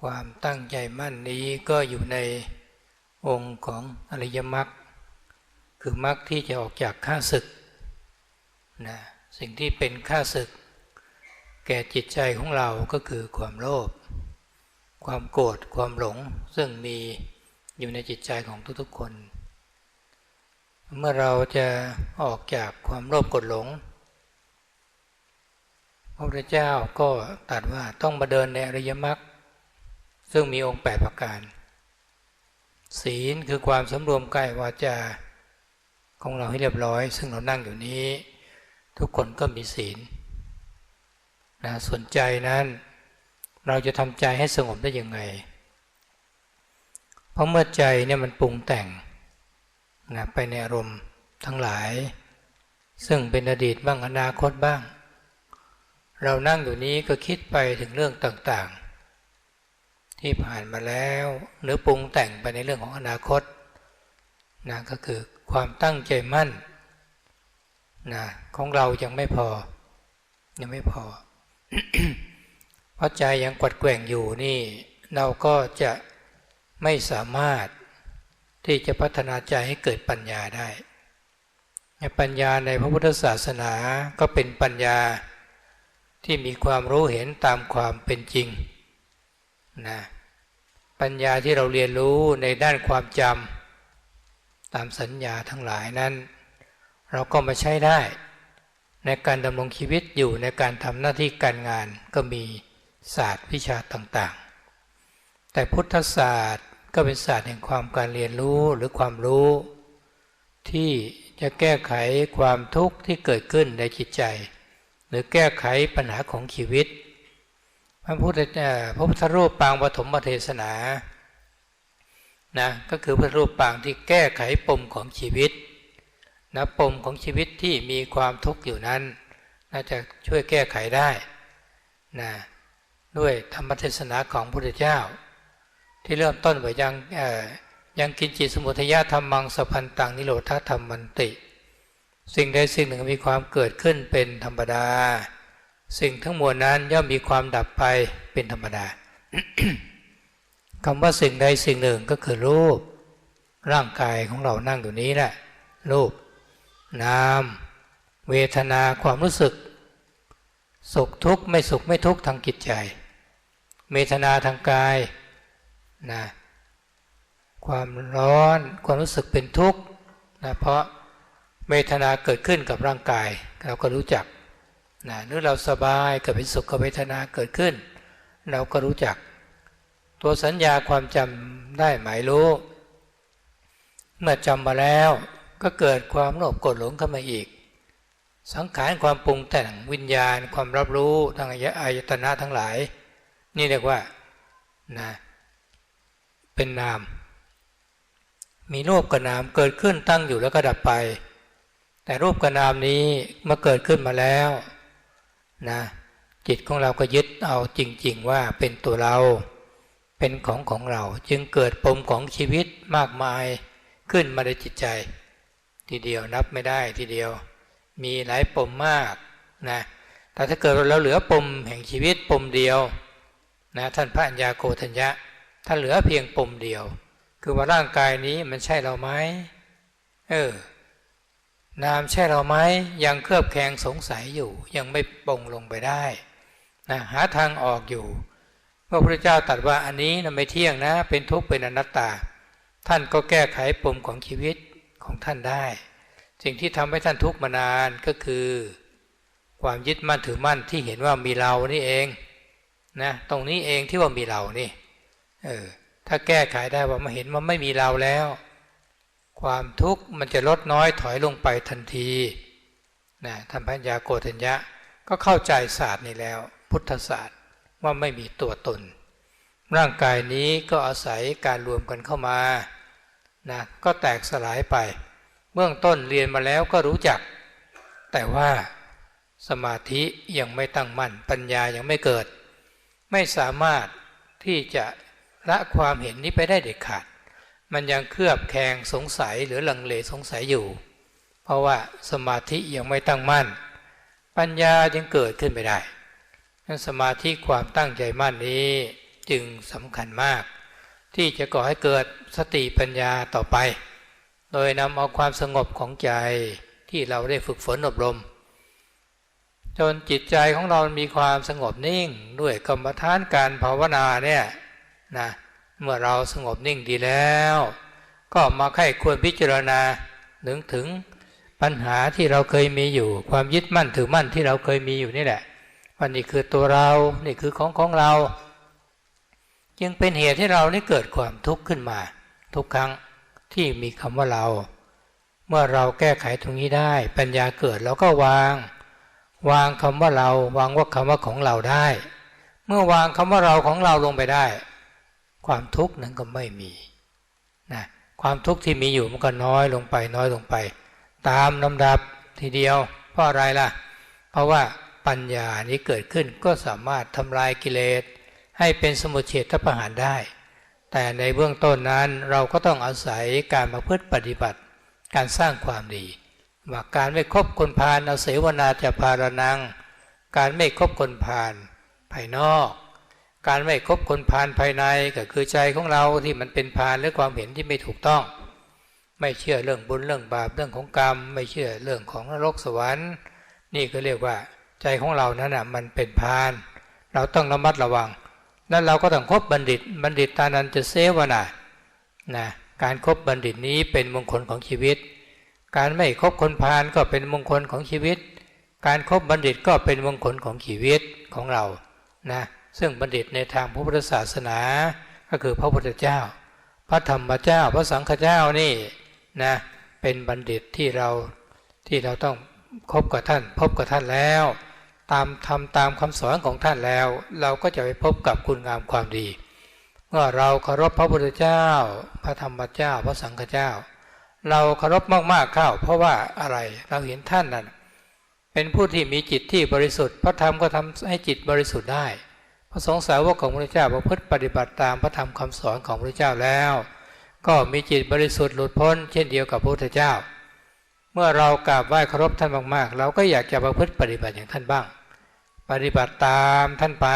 ความตั้งใจมั่นนี้ก็อยู่ในองค์ของอริยมรรคคือมรรคที่จะออกจากข้าศึกนะสิ่งที่เป็นข้าศึก แก่จิตใจของเราก็คือความโลภความโกรธความหลงซึ่งมีอยู่ในจิตใจของทุกๆคน เมื่อเราจะออกจากความโลภโกรธหลง พระพุทธเจ้าก็ตรัสว่าต้องมาเดินในอริยมรรค ซึ่งมีองค์แปดประการ ศีลคือความสำรวมกายวาจาของเราให้เรียบร้อย ซึ่งเรานั่งอยู่นี้ ทุกคนก็มีศีลนะสนใจนั้นเราจะทำใจให้สงบได้ยังไง เพราะเมื่อใจเนี่ยมันปรุงแต่งนะไปในอารมณ์ทั้งหลาย ซึ่งเป็นอดีตบ้างอนาคตบ้าง เรานั่งอยู่นี้ก็คิดไปถึงเรื่องต่างๆ ที่ผ่านมาแล้ว หรือปรุงแต่งไปในเรื่องของอนาคตนะก็คือความตั้งใจมั่นนะของเรายังไม่พอ ยังไม่พอ เพราะใจยังกวัดแกว่งอยู่นี่ เราก็จะไม่สามารถที่จะพัฒนาใจให้เกิดปัญญาได้ปัญญาในพระพุทธศาสนาก็เป็นปัญญาที่มีความรู้เห็นตามความเป็นจริง นะปัญญาที่เราเรียนรู้ในด้านความจำตามสัญญาทั้งหลายนั้น เราก็มาใช้ได้ ในการดำรงชีวิตอยู่ในการทำหน้าที่การงานก็มีศาสตร์วิชาต่างๆ แต่พุทธศาสตร์ก็เป็นศาสตร์แห่งความการเรียนรู้หรือความรู้ ที่จะแก้ไขความทุกข์ที่เกิดขึ้นในจิตใจ หรือแก้ไขปัญหาของชีวิต พระพุทธเจ้าพระพุทธรูปปางปฐมเทศนานะก็คือพระรูปปางที่แก้ไขปมของชีวิตนะปมของชีวิตที่มีความทุกข์อยู่นั้น น่าจะช่วยแก้ไขได้นะด้วยธรรมเทศนาของพระพุทธเจ้า ที่เริ่มต้นไว้ยังยังกินจิตสมุทยะธรรมังสพันตังนิโรธาธรรมมันติ สิ่งใดสิ่งหนึ่งมีความเกิดขึ้นเป็นธรรมดา สิ่งทั้งมวลนั้นย่อมมีความดับไปเป็นธรรมดาคำว่าสิ่งใดสิ่งหนึ่งก็คือรูป ร่างกายของเรานั่งอยู่นี้แหละรูป นาม เวทนาความรู้สึก สุขทุกข์ไม่สุขไม่ทุกข์ทางจิตใจ เวทนาทางกายนะความร้อนความรู้สึกเป็นทุกข์นะเพราะเวทนาเกิดขึ้นกับร่างกาย เราก็รู้จัก นะหรือเราสบายเกิดเป็นสุขเวทนาเกิดขึ้น เราก็รู้จัก ตัวสัญญาความจำได้หมายรู้ เมื่อจำมาแล้วก็เกิดความโลภโกรธหลงขึ้นมาอีก สังขารความปรุงแต่งวิญญาณความรับรู้ทางอายตนะทั้งหลาย นี่เรียกว่านะเป็นนาม มีรูปกับนามเกิดขึ้นตั้งอยู่แล้วก็ดับไป แต่รูปกับนามนี้มื่อเกิดขึ้นมาแล้ว นะจิตของเราก็ยึดเอาจริง ๆ ว่าเป็นตัวเรา เป็นของของเราจึงเกิดปมของชีวิตมากมายขึ้นมาในจิตใจ ทีเดียวนับไม่ได้ทีเดียว มีหลายปมมากนะแต่ถ้าเกิดเราเหลือปมแห่งชีวิตปมเดียวนะท่านพระัญญาโกธัญญะถ้านเหลือเพียงปมเดียว คือว่าร่างกายนี้มันใช่เราไหมเออ นามใช่เราไหมยังเครือบแคลงสงสัยอยู่ ยังไม่ปงลงไปได้นะหาทางออกอยู่พระพุทธเจ้าตรัสว่าอันนี้นะไม่เที่ยงนะ เป็นทุกข์เป็นอนัตตา ท่านก็แก้ไขปมของชีวิตของท่านได้ สิ่งที่ทำให้ท่านทุกข์มานานก็คือ ความยึดมั่นถือมั่นที่เห็นว่ามีเรานี่เองนะตรงนี้เองที่ว่ามีเรานี่เออถ้าแก้ไขได้ว่ามาเห็นว่าไม่มีเราแล้ว ความทุกข์มันจะลดน้อยถอยลงไปทันทีนะท่านพัญญาโกฏัญญะก็เข้าใจศาสตร์นี้แล้ว พุทธศาสตร์ว่าไม่มีตัวตน ร่างกายนี้ก็อาศัยการรวมกันเข้ามานะก็แตกสลายไป เบื้องต้นเรียนมาแล้วก็รู้จัก แต่ว่าสมาธิยังไม่ตั้งมั่น ปัญญายังไม่เกิด ไม่สามารถที่จะละความเห็นนี้ไปได้เด็ดขาด มันยังเคลือบแคลงสงสัยหรือลังเลสงสัยอยู่ เพราะว่าสมาธิยังไม่ตั้งมั่น ปัญญาจึงเกิดขึ้นไม่ได้นั้นสมาธิความตั้งใจมั่นนี้จึงสำคัญมาก ที่จะก่อให้เกิดสติปัญญาต่อไป โดยนำเอาความสงบของใจที่เราได้ฝึกฝนอบรม จนจิตใจของเรามีความสงบนิ่งด้วยกรรมฐานการภาวนาเนี่ยนะ เมื่อเราสงบนิ่งดีแล้ว ก็มาไข้ควรพิจารณาถึงถึงปัญหาที่เราเคยมีอยู่ ความยึดมั่นถือมั่นที่เราเคยมีอยู่นี่แหละว่านี่คือตัวเรา นี่คือของของเรายังเป็นเหตุให้เราได้เกิดความทุกข์ขึ้นมา ทุกครั้งที่มีคำว่าเรา เมื่อเราแก้ไขตรงนี้ได้ ปัญญาเกิดเราก็วาง วางคำว่าเรา วางว่าคำว่าของเราได้ เมื่อวางคำว่าเราของเราลงไปได้ ความทุกข์นั้นก็ไม่มีนะความทุกข์ที่มีอยู่มันก็น้อยลงไปน้อยลงไป ตามลำดับทีเดียวเพราะอะไรล่ะ เพราะว่าปัญญานี้เกิดขึ้นก็สามารถทำลายกิเลส ให้เป็นสมุทเฉทประหารได้ แต่ในเบื้องต้นนั้นเราก็ต้องอาศัยการมาพืชปฏิบัติ การสร้างความดีว่าการไม่คบคนพาลเอาเสวนาจะพารนัง การไม่คบคนพาลภายนอก การไม่คบคนพาลภายในก็คือใจของเราที่มันเป็นพาลหรือความเห็นที่ไม่ถูกต้อง ไม่เชื่อเรื่องบุญเรื่องบาปเรื่องของกรรม ไม่เชื่อเรื่องของนรกสวรรค์ นี่ก็เรียกว่าใจของเรานั้นอะมันเป็นพานเราต้องระมัดระวัง แล้วเราก็ต้องคบบัณฑิต บัณฑิตตานันจะเสวนานะการครบบัณฑิตนี้เป็นมงคลของชีวิต การไม่คบคนพาลก็เป็นมงคลของชีวิต การครบบัณฑิตก็เป็นมงคลของชีวิตของเรานะ ซึ่งบัณฑิตในทางพระพุทธศาสนา ก็คือพระพุทธเจ้า พระธรรมเจ้า พระสังฆเจ้านี่นะเป็นบัณฑิตที่เราที่เราต้องคบกับท่าน พบกับท่านแล้ว ตามทำตามคำสอนของท่านแล้ว เราก็จะไปพบกับคุณงามความดีเมื่อเราเคารพพระพุทธเจ้า พระธรรมเจ้า พระสังฆเจ้า เราเคารพมากๆเข้า เพราะว่าอะไรเราเห็นท่านนั้นเป็นผู้ที่มีจิตที่บริสุทธิ์พระธรรมก็ทำให้จิตบริสุทธิ์ได้ ระสงฆ์สาวกของพระเจ้าประพฤติปฏิบัติตามพระธรรมคำสอนของพระเจ้าแล้ว ก็มีจิตบริสุทธิ์หลุดพ้น เช่นเดียวกับพระพุทธเจ้า เมื่อเรากราบไหว้เคารพท่านมากๆ เราก็อยากจะประพฤติปฏิบัติอย่างท่านบ้าง ปฏิบัติตามท่านไป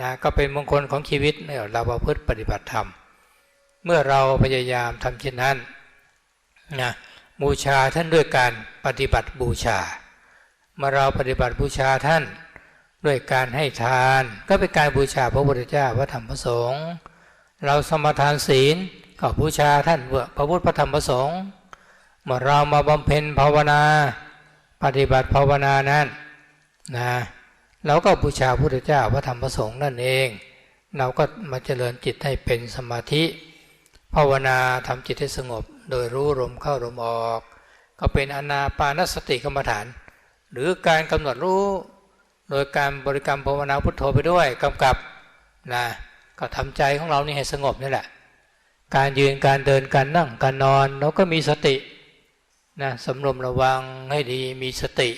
นะก็เป็นมงคลของชีวิตเนี่ยเราประพฤติปฏิบัติธรรม เมื่อเราพยายามทำเช่นนั้นนะบูชาท่านด้วยการปฏิบัติบูชา เมื่อเราปฏิบัติบูชาท่าน ด้วยการให้ทานก็เป็นการบูชาพระพุทธเจ้าพระธรรมพระสงฆ์เราสมทานศีลก็บูชาท่านพระพุทธพระธรรมพระสงฆ์เมื่อเรามาบำเพ็ญภาวนา ปฏิบัติภาวนานั้นนะเราก็บูชาพระพุทธเจ้าพระธรรมพระสงฆ์นั่นเอง เราก็มาเจริญจิตให้เป็นสมาธิ ภาวนาทำจิตให้สงบ โดยรู้ลมเข้าลมออก ก็เป็นอนาปานสติกรรมฐาน หรือการกำหนดรู้ โดยการบริกรรมภาวนาพุทโธไปด้วยกำกับนะก็ทำใจของเรานี่ให้สงบนี่แหละ การยืนการเดินการนั่งการนอนเราก็มีสตินะสำรวมระวังให้ดีมีสติ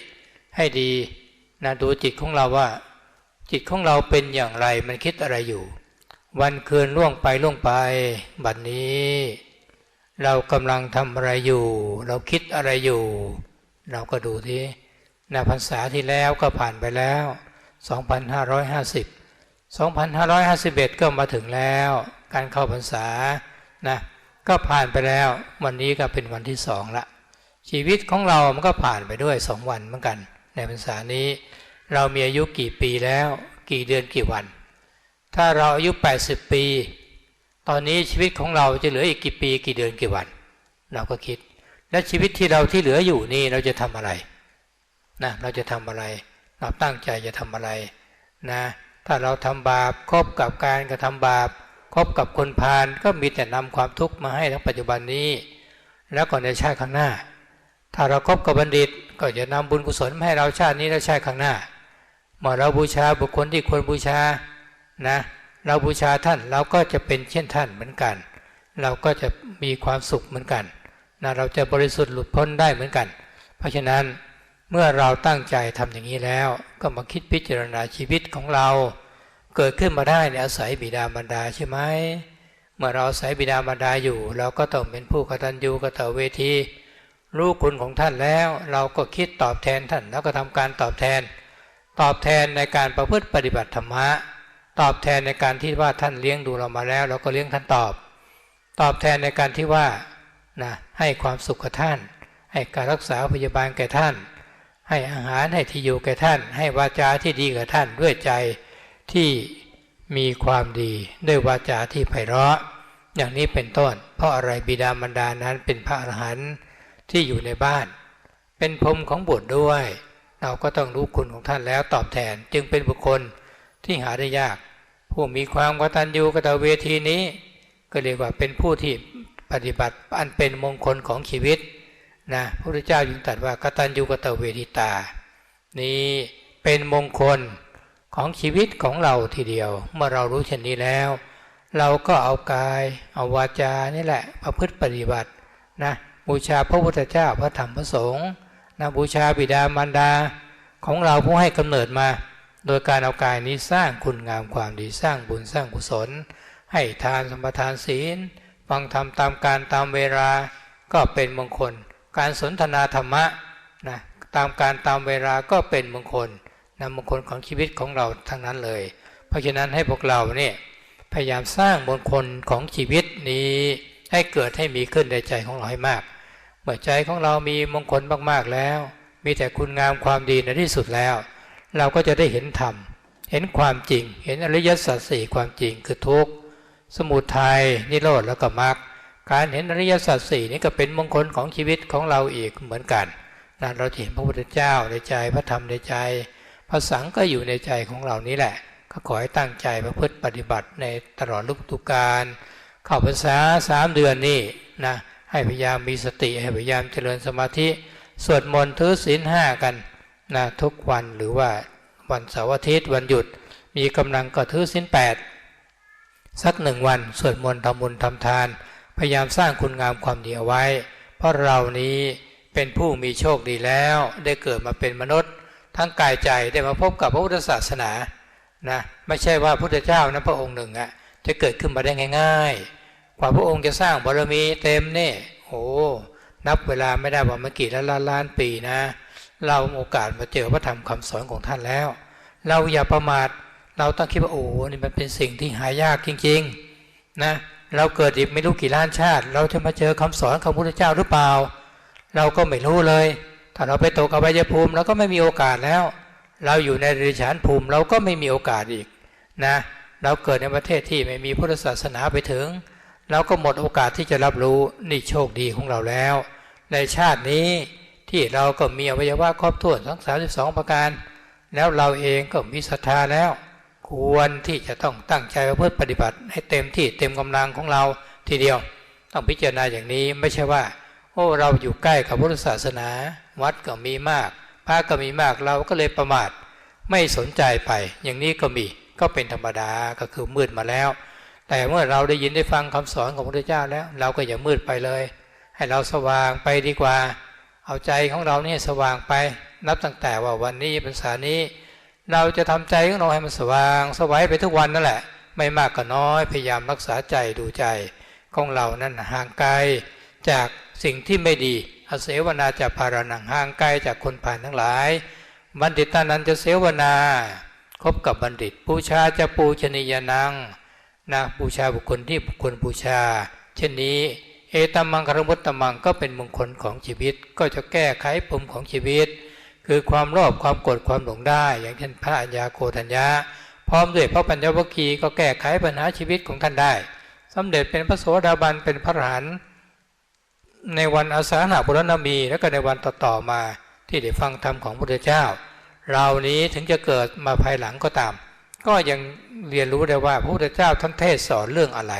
ให้ดีนะดูจิตของเราว่า จิตของเราเป็นอย่างไรมันคิดอะไรอยู่ วันคืนล่วงไปล่วงไป บัดนนี้ เรากำลังทำอะไรอยู่ เราคิดอะไรอยู่ เราก็ดูที่ นะพรรษาที่แล้วก็ผ่านไปแล้ว 2550 2551 ก็มาถึงแล้ว การเข้าพรรษานะก็ผ่านไปแล้ววันนี้ก็เป็นวันที่สองละชีวิตของเรามันก็ผ่านไปด้วยสองวันเหมือนกัน ในพรรษานี้ เรามีอายุกี่ปีแล้ว กี่เดือนกี่วัน ถ้าเราอายุ 80 ปี ตอนนี้ชีวิตของเราจะเหลืออีกกี่ปีกี่เดือนกี่วัน เราก็คิด และชีวิตที่เราที่เหลืออยู่นี่เราจะทำอะไร นะเราจะทำอะไร เราตั้งใจจะทำอะไรนะถ้าเราทำบาปคบกับการกระทำบาปคบกับคนพาลก็มีแต่นำความทุกข์มาให้ทั้งปัจจุบันนี้ แล้วก่อนในชาติข้างหน้า ถ้าเราครบกับบัณฑิตก็จะนำบุญกุศลมาให้เราชาตินี้และชาติข้างหน้าเมื่อเราบูชาบุคคลที่ควรบูชานะเราบูชาท่านเราก็จะเป็นเช่นท่านเหมือนกัน เราก็จะมีความสุขเหมือนกันนะเราจะบริสุทธิ์หลุดพ้นได้เหมือนกัน เพราะฉะนั้น เมื่อเราตั้งใจทำอย่างนี้แล้ว ก็มาคิดพิจารณาชีวิตของเรา เกิดขึ้นมาได้ในอาศัยบิดามารดาใช่ไหมเมื่อเราอาศัยบิดามารดาอยู่ เราก็ต้องเป็นผู้กตัญญูกตเวทีรู้คุณของท่านแล้ว เราก็คิดตอบแทนท่านแล้วก็ทำการตอบแทน ตอบแทนในการประพฤติปฏิบัติธรรมะตอบแทนในการที่ว่าท่านเลี้ยงดูเรามาแล้ว เราก็เลี้ยงท่านตอบ ตอบแทนในการที่ว่านะให้ความสุขกับท่าน ให้การรักษาพยาบาลแก่ท่าน ให้อาหารให้ที่อยู่แก่ท่าน ให้วาจาที่ดีกับท่านด้วยใจที่มีความดีด้วยวาจาที่ไพเราะ อย่างนี้เป็นต้น เพราะอะไรบิดามารดานั้นเป็นพระอรหันต์ที่อยู่ในบ้าน เป็นพรมของบุตรด้วย เราก็ต้องรู้คุณของท่านแล้วตอบแทนจึงเป็นบุคคลที่หาได้ยาก ผู้มีความกตัญญูกตเวทีนี้ ก็เรียกว่าเป็นผู้ที่ปฏิบัติอันเป็นมงคลของชีวิต นะพระพุทธเจ้ายึงตรัสว่ากตัญญูกตเวทิตา นี้เป็นมงคลของชีวิตของเราทีเดียว เมื่อเรารู้เช่นนี้แล้ว เราก็เอากายเอาวาจานี่แหละประพฤติปฏิบัตินะบูชาพระพุทธเจ้าพระธรรมพระสงฆ์นะบูชาบิดามารดาของเราผู้ให้กำเนิดมา โดยการเอากายนี้สร้างคุณงามความดีสร้างบุญสร้างกุศล ให้ทานสมทานศีล ฟังธรรมตามการตามเวลาก็เป็นมงคล การสนทนาธรรมะนะตามการตามเวลาก็เป็นมงคลนะมงคลของชีวิตของเราทั้งนั้นเลย เพราะฉะนั้นให้พวกเราเนี่ยพยายามสร้างมงคลของชีวิตนี้ให้เกิดให้มีขึ้นในใจของเราให้มาก เมื่อใจของเรามีมงคลมากๆแล้ว มีแต่คุณงามความดีในที่สุดแล้ว เราก็จะได้เห็นธรรม เห็นความจริง เห็นอริยสัจสี่ความจริงคือทุกข์ สมุทัยนิโรธแล้วก็มรรค การเห็นอริยสัจสี่นี้ก็เป็นมงคลของชีวิตของเราอีกเหมือนกันนะเราเห็นพระพุทธเจ้าในใจพระธรรมในใจ พระสังก็อยู่ในใจของเรานี้แหละ ก็ขอให้ตั้งใจประพฤติปฏิบัติในตลอดลุกตุการเข้าภาษาสามเดือนนี่นะให้พยายามมีสติให้พยายามเจริญสมาธิสวดมนต์ถือศีลห้ากันนะทุกวันหรือว่าวันเสาร์อาทิตย์วันหยุด มีกำลังก็ถือศีลแปดสักหนึ่งวันสวดมนต์ทำบุญทำทาน พยายามสร้างคุณงามความดีเอาไว้ เพราะเรานี้เป็นผู้มีโชคดีแล้ว ได้เกิดมาเป็นมนุษย์ ทั้งกายใจได้มาพบกับพระพุทธศาสนานะไม่ใช่ว่าพระพุทธเจ้านะพระองค์หนึ่งอะจะเกิดขึ้นมาได้ง่าย ๆ กว่าพระองค์จะสร้างบารมีเต็มเนี่ยโอ้นับเวลาไม่ได้ว่าเมื่อกี่ล้านล้านปีนะ เราโอกาสมาเจอพระธรรมคำสอนของท่านแล้ว เราอย่าประมาทเราต้องคิดว่าโอ้นี่มันเป็นสิ่งที่หายากจริง ๆ นะ เราเกิดอีกไม่รู้กี่ล้านชาติ เราจะมาเจอคำสอนของพระพุทธเจ้าหรือเปล่า เราก็ไม่รู้เลย ถ้าเราไปตกอบายภูมิเราก็ไม่มีโอกาสแล้ว เราอยู่ในดิฉานภูมิเราก็ไม่มีโอกาสอีกนะเราเกิดในประเทศที่ไม่มีพุทธศาสนาไปถึง เราก็หมดโอกาสที่จะรับรู้นี่โชคดีของเราแล้ว ในชาตินี้ที่เราก็มีอวัยวะครอบถ้วนทั้งสาสองประการ แล้วเราเองก็มีศรัทธาแล้ว ควรที่จะต้องตั้งใจเพื่อปฏิบัติ ให้เต็มที่เต็มกำลังของเราทีเดียว ต้องพิจารณาอย่างนี้ไม่ใช่ว่า โอ้เราอยู่ใกล้กับพุทธศาสนา วัดก็มีมากพระก็มีมากเราก็เลยประมาทไม่สนใจไป อย่างนี้ก็มีก็เป็นธรรมดาก็คือมืดมาแล้ว แต่เมื่อเราได้ยินได้ฟังคำสอนของพระพุทธเจ้าแล้ว เราก็อย่ามืดไปเลย ให้เราสว่างไปดีกว่า เอาใจของเราเนี่ยสว่างไป นับตั้งแต่ว่าวันนี้พรรษานี้ เราจะทำใจของเราให้มันสว่างสวัยไปทุกวันนั่นแหละ ไม่มากก็น้อยพยายามรักษาใจดูใจของเรานั้นห่างไกลจากสิ่งที่ไม่ดีอเสวนาจากภารนังห่างไกลจากคนผ่านทั้งหลาย บัณฑิตานันจะเสวนาคบกับบัณฑิตบูชาจะปูชนียนังนะบูชาบุคคลที่บุคคลบูชา เช่นนี้ เอตมมังคารมุตตมังก็เป็นมงคลของชีวิต ก็จะแก้ไขปมของชีวิต คือความรอบความโกรธความหลงได้ อย่างเช่นพระอัญญาโกธัญญาพร้อมด้วยพระปัญญวคีก็แก้ไขปัญหาชีวิตของท่านได้สำเร็จเป็นพระโสดาบันเป็นพระอรหันต์ในวันอาสาฬหบุรณมี แล้วก็ในวันต่อๆมาที่ได้ฟังธรรมของพระพุทธเจ้าเรานี้ถึงจะเกิดมาภายหลังก็ตาม ก็ยังเรียนรู้ได้ว่าพระพุทธเจ้าท่านเทศสอนเรื่องอะไร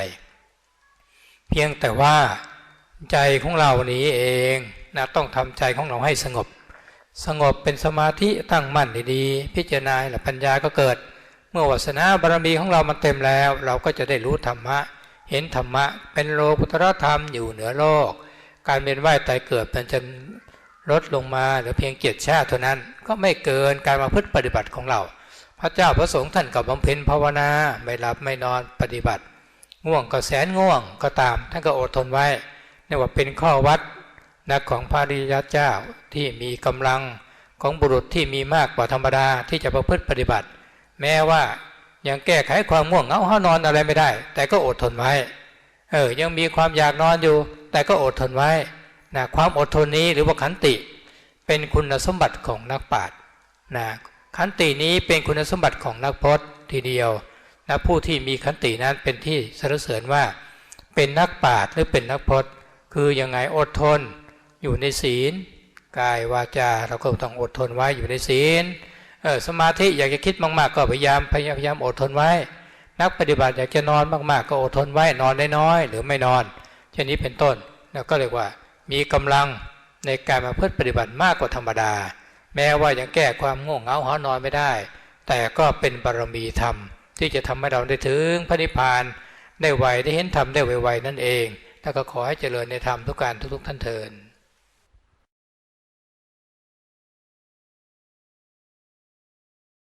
เพียงแต่ว่าใจของเรานี้เองนะต้องทำใจของเราให้สงบ สงบเป็นสมาธิตั้งมั่นดีๆ พิจารณาและปัญญาก็เกิด เมื่อวาสนาบารมีของเรามันเต็มแล้ว เราก็จะได้รู้ธรรมะ เห็นธรรมะ เป็นโลกุตรธรรมอยู่เหนือโลก การเวียนว่ายตายเกิดมันจะลดลงมาหรือเพียงเกียรติชาติเท่านั้นก็ไม่เกินการมาพึ่งปฏิบัติของเรา พระเจ้าพระสงฆ์ท่านกับบำเพ็ญภาวนาไม่หลับไม่นอนปฏิบัติ ง่วงก็แสนง่วงก็ตามท่านก็อดทนไว้นี่ว่าเป็นข้อวัด นะของพระริยเจ้าที่มีกำลังของบุรุษที่มีมากกว่าธรรมดาที่จะประพฤติปฏิบัติ แม้ว่ายังแก้ไขความง่วงเหงาห้านอนอะไรไม่ได้ แต่ก็อดทนไว้ เออ ยังมีความอยากนอนอยู่ แต่ก็อดทนไว้นะความอดทนนี้หรือว่าขันติ เป็นคุณสมบัติของนักปราชญ์นะขันตินี้เป็นคุณสมบัติของนักพจน์ทีเดียวนะผู้ที่มีขันตินั้นเป็นที่สรรเสริญว่า เป็นนักปราชญ์หรือเป็นนักพจน์ คือยังไงอดทน อยู่ในศีลกายวาจาเราก็ต้องอดทนไว้อยู่ในศีลเออสมาธิอยากจะคิดมากๆ ก็พยายามพยายามอดทนไว้ นักปฏิบัติอยากจะนอนมากๆ ก็อดทนไว้นอนน้อยๆหรือไม่นอน เช่นนี้เป็นต้นแล้วก็เรียกว่ามีกำลังในการมาเพื่อปฏิบัติมากกว่าธรรมดา แม้ว่ายังแก้ความง่วงเหงาหอนอนไม่ได้ แต่ก็เป็นบารมีธรรม ที่จะทำให้เราได้ถึงพระนิพพานได้ไวได้เห็นธรรมได้ไวๆนั่นเองแล้วก็ขอให้เจริญในธรรมทุกการทุกๆท่านเทิน